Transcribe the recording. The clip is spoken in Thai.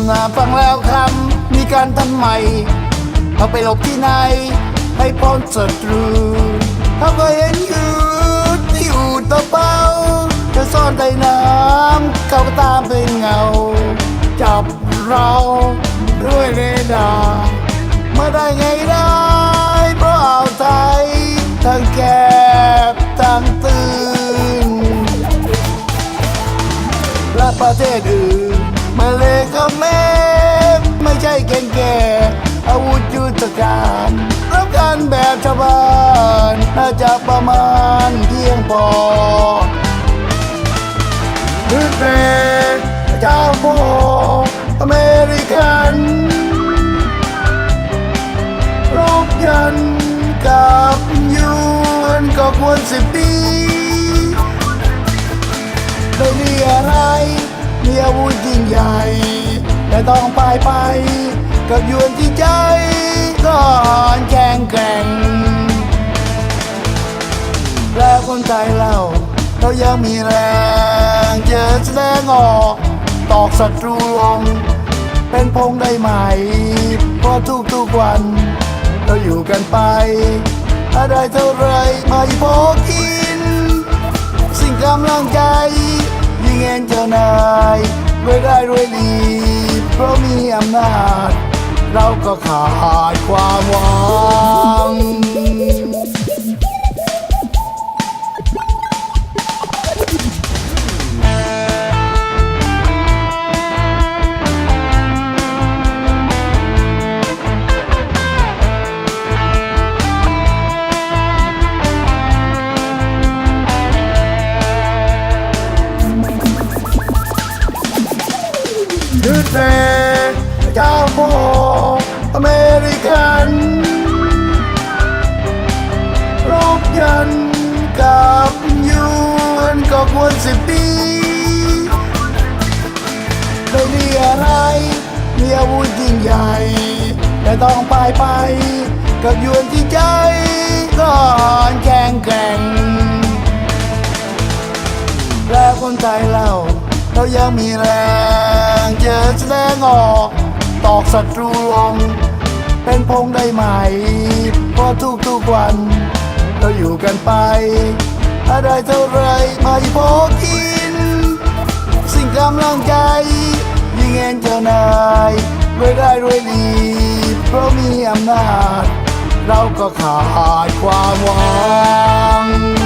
ำนาฟังแล้วคำมีการทำใหม่เอาไปหลบที่ไหน ให้พ้นศัตรูเขาก็เห็นอยู่ที่อู่ตะเบาจะซ่อนใต้น้ำเขาก็ตามเป็นเงา จับเราด้วยเรดาร์มาได้ไงได้ เพราะอ่าวไทยทั้งแคบทั้งตื้นและประเทศอื่น จะประมาณเพียงพอหรือแต่เจ้าพ่อเมริกันรบยันกับยวนก็ควรสิบปีไม่มีอะไรมีอาวุธยิ่งใหญ่ แต่ต้องไปไป กับยวนที่ใจก็อ่อนแข็งแกร่ง คนไทยเราเรายังมีแรงเจอแสดงออก ตอกศัตรูลง เป็นพงได้ไหม เพราะทุกๆวัน เราอยู่กันไป อะไรเท่าไรไม่พอกิน สิ่งกำลังใจ ยิ่งเห็นเจ้านายรวยได้รวยดี เพราะมีอำนาจ เราก็ขาดความหวัง เจ้าพ่ออเมริกันรบยันกับยวนก็ควรสิบปีไม่มีอะไร มีอาวุธยิ่งใหญ่ แต่ต้องไปไป กับยวนที่ใจก็อ่อนแข็งแกร่งแล้วคนไทยเราเรายังมีแรง เจอแสดงออก ตอกศัตรูลง เป็นพงได้ไหม เพราะทุกๆวัน เราอยู่กันไป อะไรเท่าไรไม่พอกิน สิ่งกำลังใจยิ่งเห็นเจ้านายรวยได้รวยดีเพราะมีอำนาจ เราก็ขาดความหวัง